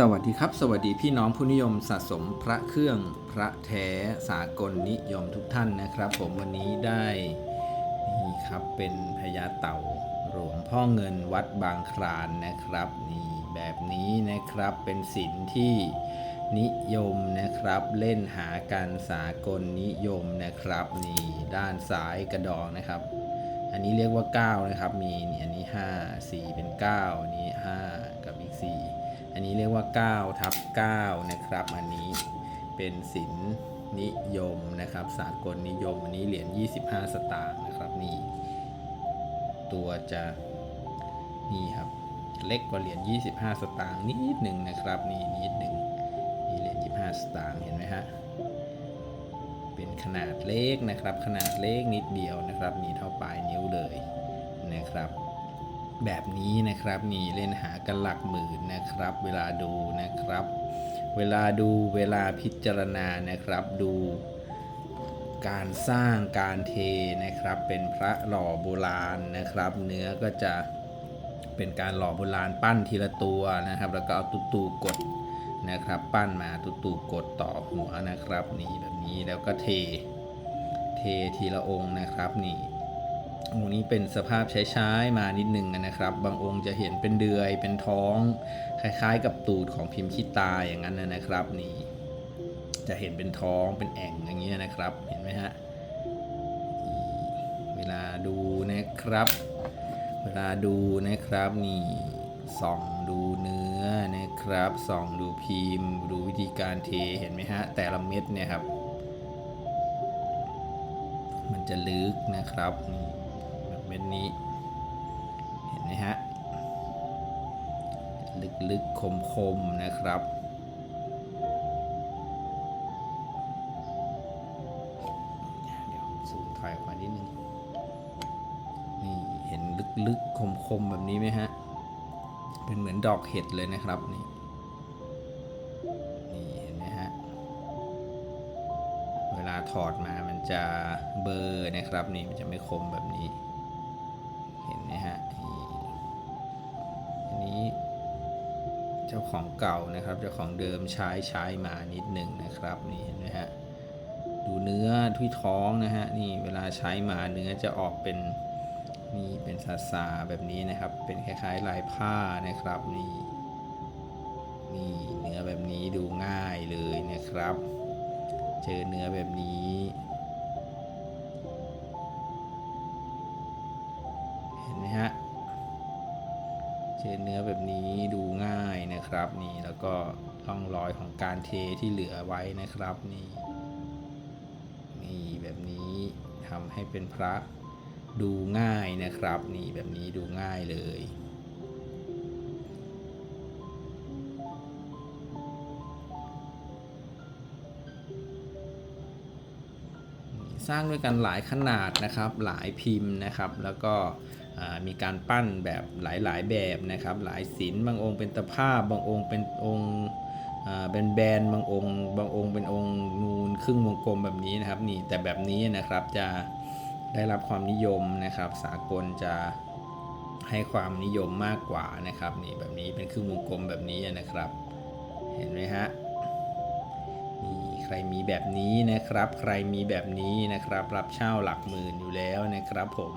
สวัสดีครับ สวัสดีพี่น้องผู้นิยมสะสมพระเครื่องพระแท้สากลนิยมทุกท่านนะครับ ผมวันนี้ได้นี่ครับเป็นพญาเต่าหลวงพ่อเงินวัดบางคลานนะครับนี่แบบนี้นะครับเป็นศิลที่นิยมนะครับ เล่นหาการสากลนิยมนะครับนี่ด้านซ้ายกระดองนะครับ อันนี้เรียกว่า 9 นะครับ มีนี่อันนี้ 5 4 เป็น9อันนี้ 5 กับอีก 4 อันนี้เรียกว่า9ทับ9นะครับ อันนี้เป็นศิลป์นิยมนะครับ สากลนิยม อันนี้เหรียญ25 สตางค์นะครับนี่ตัวจะนี่ครับเล็กกว่าเหรียญ25 สตางค์นิดหนึ่งนะครับนี่นิดหนึ่งนี่เหรียญ25 สตางค์เห็นไหมฮะเป็นขนาดเล็กนะครับ ขนาดเล็กนิดเดียวนะครับมีเท่าปลายนิ้วเลยนะครับ แบบนี้นะครับนี่เล่นหากันหลักหมื่นนะครับ เวลาดูนะครับ เวลาดูเวลาพิจารณานะครับดูการสร้างการเทนะครับเป็นพระหล่อโบราณนะครับ เนื้อก็จะเป็นการหล่อโบราณปั้นทีละตัวนะครับ แล้วก็เอาตุตูกดนะครับ ปั้นมาตุตูกดต่อหัวนะครับ นี่แบบนี้แล้วก็เท เททีละองค์นะครับนี่ องค์นี้เป็นสภาพใช้ๆมานิดนึงนะครับ บางองค์จะเห็นเป็นเดือยเป็นท้อง คล้ายๆ กับตูดของพิมพ์ชิตาอย่างนั้นนะครับนี่จะเห็นเป็นท้องเป็นแอ่งอย่างเงี้ยนะครับ เห็นไหมฮะเวลาดูนะครับ เวลาดูนะครับนี่ส่องดูเนื้อนะครับส่องดูพิมพ์ ดูวิธีการเทเห็นไหมฮะแต่ละเม็ดเนี่ยครับ มันจะลึกนะครับนี่ ม็ดนี้ เห็นไหมฮะ ลึกๆ คมๆ นะครับเดี๋ยวซูมถ่ายออกมานิดนึง นี่ เห็นลึกๆ คมๆ แบบนี้ไหมฮะ เป็นเหมือนดอกเห็ดเลยนะครับนี่นี่เห็นไหมฮะเวลาถอดมามันจะเบอร์นะครับนี่มันจะไม่คมแบบนี้ จ้าของเก่านะครับ เจ้าของเดิมใช้ใช้มานิดหนึ่งนะครับนี่เห็นไหมฮะดูเนื้อที่ท้องนะฮะนี่เวลาใช้มาเนื้อจะออกเป็นนี่เป็นซาซาแบบนี้นะครับ เป็นคล้ายๆลายผ้านะครับนี่นี่เนื้อแบบนี้ดูง่ายเลยนะครับ เจอเนื้อแบบนี้ เนื้อแบบนี้ดูง่ายนะครับนี่แล้วก็ร่องรอยของการเทที่เหลือไว้นะครับนี่นี่แบบนี้ทำให้เป็นพระดูง่ายนะครับ นี่แบบนี้ดูง่ายเลย สร้างด้วยกันหลายขนาดนะครับ หลายพิมพ์นะครับ แล้วก็มีการปั้นแบบหลายๆแบบนะครับ หลายศิลป์บางองค์เป็นตะภาพ บางองค์เป็นองค์เป็นแบนบางองค์ บางองค์เป็นองค์นูนครึ่งวงกลมแบบนี้นะครับนี่แต่แบบนี้นะครับจะได้รับความนิยมนะครับ สากลจะให้ความนิยมมากกว่านะครับนี่แบบนี้เป็นครึ่งวงกลมแบบนี้นะครับ เห็นไหมฮะ ใครมีแบบนี้นะครับ ใครมีแบบนี้นะครับ รับเช่าหลักหมื่นอยู่แล้วนะครับผม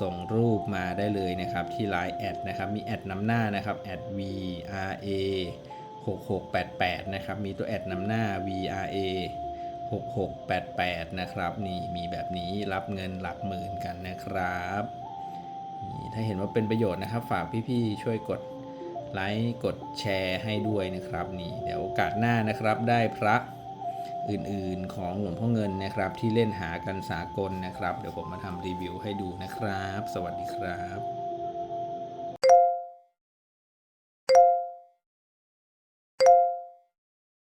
ส่งรูปมาได้เลยนะครับ ที่ Line แอดนะครับมีแอดนำหน้านะครับแอด VRA 6688 นะครับ มีตัวแอดนำหน้า VRA 6688 นะครับ นี่มีแบบนี้รับเงินหลักหมื่นกันนะครับนี่ถ้าเห็นว่าเป็นประโยชน์นะครับ ฝากพี่ๆช่วยกดไลค์กดแชร์ให้ด้วยนะครับ นี่เดี๋ยวโอกาสหน้านะครับได้พระ อื่นๆของหลวงพ่อเงินนะครับ ที่เล่นหากันสากลนะครับ เดี๋ยวผมมาทำรีวิวให้ดูนะครับ สวัสดีครับ